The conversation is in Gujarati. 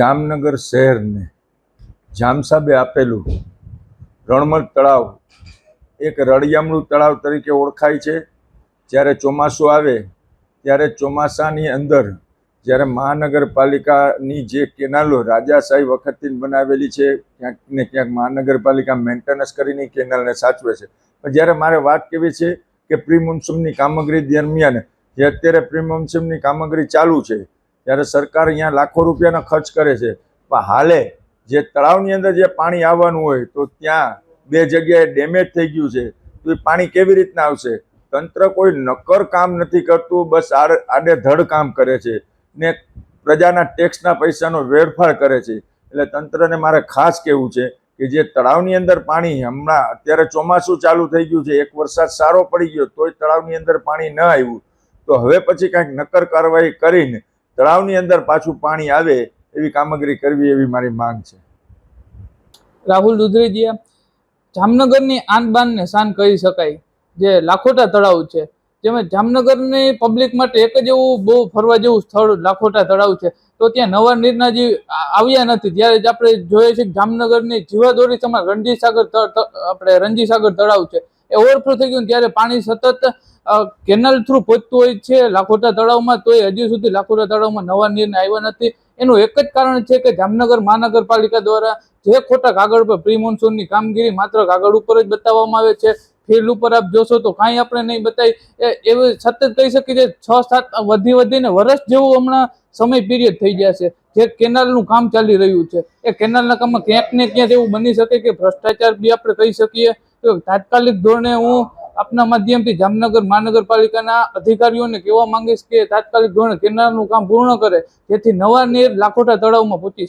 જામનગર શહેરને જામસાબે આપેલું રણમલ તળાવ, એક રળિયામણું તળાવ તરીકે ઓળખાય છે. જ્યારે ચોમાસું આવે, ત્યારે ચોમાસાની અંદર જ્યારે મહાનગરપાલિકાની જે કેનાલો રાજાશાહી વખતથી બનાવેલી છે, ક્યાંક ને ક્યાંક મહાનગરપાલિકા મેન્ટેનન્સ કરીને કેનાલને સાચવે છે. પણ જ્યારે મારે વાત કેવી છે કે પ્રી મોન્સૂનની કામગીરી દરમિયાન, જે અત્યારે પ્રી મોન્સૂનની કામગીરી ચાલુ છે ત્યારે સરકાર અહીંયા લાખો રૂપિયાનો ખર્ચ કરે છે. પણ હાલે, જે તળાવની અંદર જે પાણી આવવાનું હોય, તો ત્યાં બે જગ્યાએ ડેમેજ થઈ ગયું છે. તો એ પાણી કેવી રીતના આવશે? તંત્ર કોઈ નક્કર કામ નથી કરતું, બસ આડે આડેધડ કામ કરે છે ને પ્રજાના ટેક્સના પૈસાનો વેડફાળ કરે છે. એટલે તંત્રને મારે ખાસ કહેવું છે કે જે તળાવની અંદર પાણી હમણાં અત્યારે ચોમાસું ચાલુ થઈ ગયું છે, એક વરસાદ સારો પડી ગયો, તોય તળાવની અંદર પાણી ન આવ્યું. તો હવે પછી કાંઈક નક્કર કાર્યવાહી કરીને તળાવની અંદર પાછું પાણી આવે એવી કામગીરી કરવી એવી મારી માંગ છે. રાહુલ દુધરેજીયા જામનગરની આનબાનને શાન કહી શકાય, જે લાખોટા તળાવ છે. જેમાં જામનગરની પબ્લિક માટે એક જ એવું બહુ ફરવા જેવું સ્થળ લાખોટા તળાવ છે. તો ત્યાં નવા નીરના આવ્યા નથી. ત્યારે જ આપણે જોઈએ છીએ જામનગરની જીવાદોરી સમાન રણજી સાગર આપણે રણજીત સાગર તળાવ છે. એ ઓવરફ્લો થઈ ગયું ત્યારે પાણી સતત કેનાલ થ્રુ પહોંચતું હોય છે. લાખોટા તળાવમાં તોય હજી સુધી લાખોટા તળાવમાં નવા નીરને આવ્યા નથી. એનું એક જ કારણ છે કે જામનગર મહાનગરપાલિકા દ્વારા જે ખોટા કાગળ પર પ્રી મોન્સૂનની કામગીરી માત્ર કાગળ ઉપર જ બતાવવામાં આવે છે. ફિલ્ડ ઉપર આપ જોશો તો કાંઈ આપણે નહીં બતાવી એ, એવું સતત કહી શકીએ છે છ સાત વધી વધીને વર્ષ જેવું હમણાં સમય પીરિયડ થઈ ગયા છે. જે કેનાલનું કામ ચાલી રહ્યું છે. એ કેનાલના કામમાં ક્યાંક ને ક્યાંક એવું બની શકે કે ભ્રષ્ટાચાર બી આપણે કહી શકીએ. તો તાત્કાલિક ધોરણે હું આપના માધ્યમથી જામનગર મહાનગરપાલિકાના અધિકારીઓને કહેવા માંગીશ કે તાત્કાલિક ધોરણે કેનાલનું કામ પૂર્ણ કરે, જેથી નવા નીર લાખોટા તળાવમાં પહોંચી શકે.